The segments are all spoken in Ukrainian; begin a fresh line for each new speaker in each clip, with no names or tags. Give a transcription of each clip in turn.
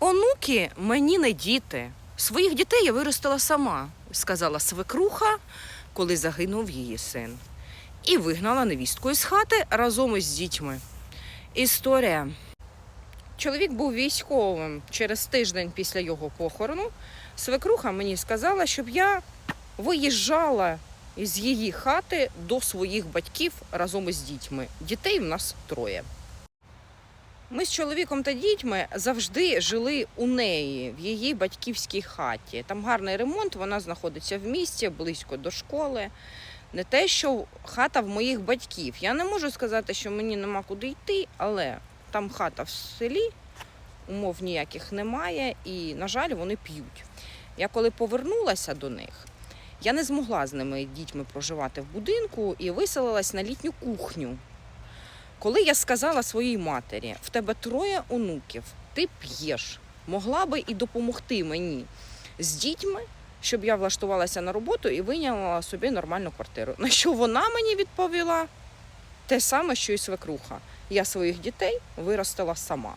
Онуки мені не діти. Своїх дітей я виростила сама, сказала свекруха, коли загинув її син. І вигнала невістку із хати разом із дітьми. Історія. Чоловік був військовим через тиждень після його похорону. Свекруха мені сказала, щоб я виїжджала з її хати до своїх батьків разом із дітьми. Дітей в нас троє. Ми з чоловіком та дітьми завжди жили у неї в її батьківській хаті. Там гарний ремонт, вона знаходиться в місті, близько до школи. Не те, що хата в моїх батьків. Я не можу сказати, що мені нема куди йти, але там хата в селі, умов ніяких немає, і, на жаль, вони п'ють. Я коли повернулася до них, я не змогла з ними дітьми проживати в будинку і виселилась на літню кухню. Коли я сказала своїй матері, в тебе троє онуків, ти п'єш, могла би і допомогти мені з дітьми, щоб я влаштувалася на роботу і вийняла собі нормальну квартиру. На що вона мені відповіла те саме, що і свекруха. Я своїх дітей виростила сама.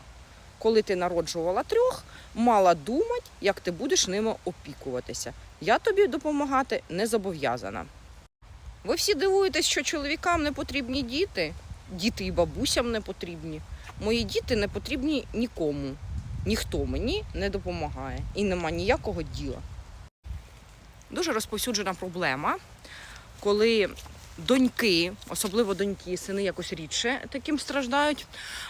Коли ти народжувала трьох, мала думати, як ти будеш ними опікуватися. Я тобі допомагати не зобов'язана. Ви всі дивуєтесь, що чоловікам не потрібні діти, діти і бабусям не потрібні. Мої діти не потрібні нікому. Ніхто мені не допомагає і нема ніякого діла. Дуже розповсюджена проблема, коли доньки, особливо доньки, сини якось рідше таким страждають,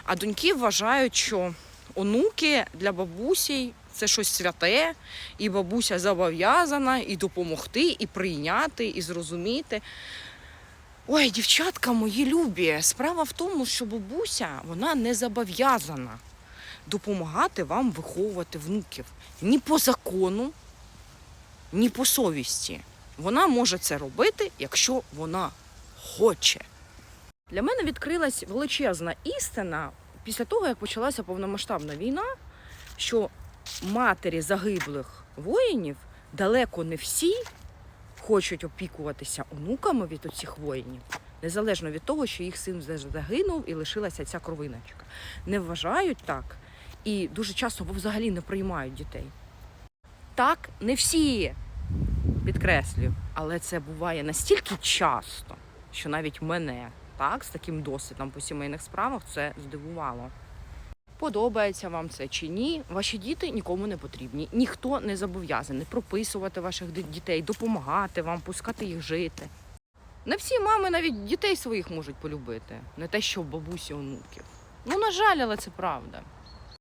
а доньки вважають, що онуки для бабусі це щось святе, і бабуся зобов'язана і допомогти, і прийняти, і зрозуміти. Ой, дівчатка мої любі, справа в тому, що бабуся вона не зобов'язана допомагати вам виховувати внуків ні по закону, ні по совісті. Вона може це робити, якщо вона хоче. Для мене відкрилась величезна істина після того, як почалася повномасштабна війна, що матері загиблих воїнів далеко не всі хочуть опікуватися онуками від оцих воїнів, незалежно від того, що їх син загинув і лишилася ця кровиночка. Не вважають так і дуже часто взагалі не приймають дітей. Так, не всі підкреслюю, але це буває настільки часто, що навіть мене так, з таким досвідом по сімейних справах це здивувало. Подобається вам це чи ні, ваші діти нікому не потрібні. Ніхто не зобов'язаний прописувати ваших дітей, допомагати вам, пускати їх жити. Не всі мами навіть дітей своїх можуть полюбити, не те, що бабусі онуків. Ну, на жаль, але це правда.